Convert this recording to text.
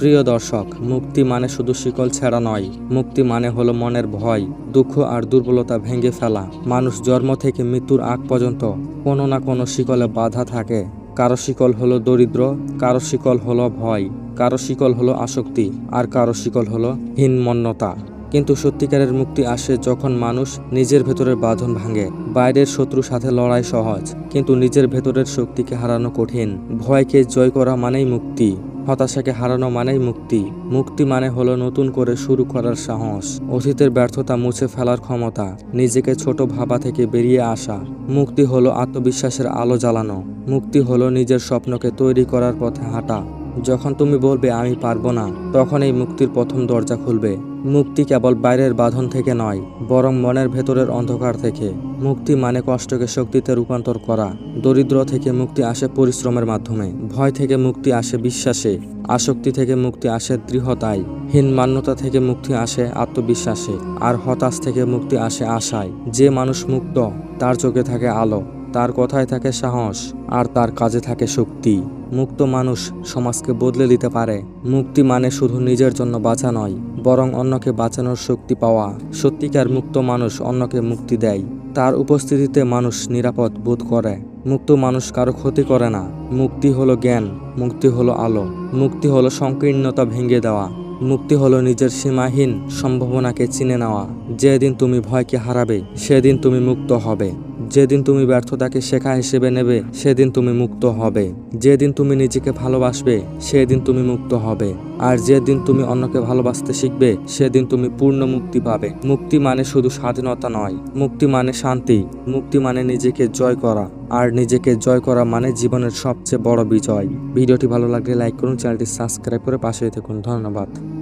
প্রিয় দর্শক, মুক্তি মানে শুধু শিকল ছেঁড়া নয়। মুক্তি মানে হলো মনের ভয়, দুঃখ আর দুর্বলতা ভেঙে ফেলা। মানুষ জন্ম থেকে মৃত্যুর আগ পর্যন্ত কোনো না কোনো শিকলে বাধা থাকে। কারও শিকল হলো দরিদ্র, কারও শিকল হলো ভয়, কারও শিকল হলো আসক্তি, আর কারও শিকল হলো হীনমন্যতা। কিন্তু সত্যিকারের মুক্তি আসে যখন মানুষ নিজের ভেতরের বাঁধন ভাঙে। বাইরের শত্রুর সাথে লড়াই সহজ, কিন্তু নিজের ভেতরের শক্তিকে হারানো কঠিন। ভয়কে জয় করা মানেই মুক্তি। হতাশাকে হারানো মানেই মুক্তি। মুক্তি মানে হলো নতুন করে শুরু করার সাহস, অতীতের ব্যর্থতা মুছে ফেলার ক্ষমতা, নিজেকে ছোট ভাবা থেকে বেরিয়ে আসা। মুক্তি হলো আত্মবিশ্বাসের আলো জ্বালানো। মুক্তি হলো নিজের স্বপ্নকে তৈরি করার পথে হাঁটা। যখন তুমি বলবে, আমি পারব না, তখন এই মুক্তির প্রথম দরজা খুলবে। মুক্তি কেবল বাইরের বাঁধন থেকে নয়, বরং মনের ভেতরের অন্ধকার থেকে। মুক্তি মানে কষ্টকে শক্তিতে রূপান্তর করা, দরিদ্র থেকে মুক্তি আসে পরিশ্রমের মাধ্যমে, ভয় থেকে মুক্তি আসে বিশ্বাসে, আসক্তি থেকে মুক্তি আসে দৃঢ়তায় হীনমান্যতা থেকে মুক্তি আসে আত্মবিশ্বাসে, আর হতাশ থেকে মুক্তি আসে আশায়। যে মানুষ মুক্ত, তার চোখে থাকে আলো। তার কথায় থাকে সাহস, আর তার কাজে থাকে শক্তি। মুক্ত মানুষ সমাজকে বদলে দিতে পারে। মুক্তি মানে শুধু নিজের জন্য বাঁচা নয়, বরং অন্যকে বাঁচানোর শক্তি পাওয়া। সত্যিকার মুক্ত মানুষ অন্যকে মুক্তি দেয়। তার উপস্থিতিতে মানুষ নিরাপদ বোধ করে। মুক্ত মানুষ কারও ক্ষতি করে না। মুক্তি হলো জ্ঞান, মুক্তি হলো আলো। মুক্তি হলো সংকীর্ণতা ভেঙে দেওয়া। মুক্তি হলো নিজের সীমাহীন সম্ভাবনাকে চিনে নেওয়া। যেদিন তুমি ভয়কে হারাবে, সেদিন তুমি মুক্ত হবে। যেদিন তুমি ব্যর্থতাকে শেখা হিসেবে নেবে, সেদিন তুমি মুক্ত হবে। যেদিন তুমি নিজেকে ভালোবাসবে, সেদিন তুমি মুক্ত হবে। আর যেদিন তুমি অন্যকে ভালোবাসতে শিখবে, সেদিন তুমি পূর্ণ মুক্তি পাবে। মুক্তি মানে শুধু স্বাধীনতা নয়। মুক্তি মানে শান্তি। মুক্তি মানে নিজেকে জয় করা। আর নিজেকে জয় করা মানে জীবনের সবচেয়ে বড় বিজয়। ভিডিওটি ভালো লাগলে লাইক করুন, চ্যানেলটি সাবস্ক্রাইব করে পাশে থাকুন। ধন্যবাদ।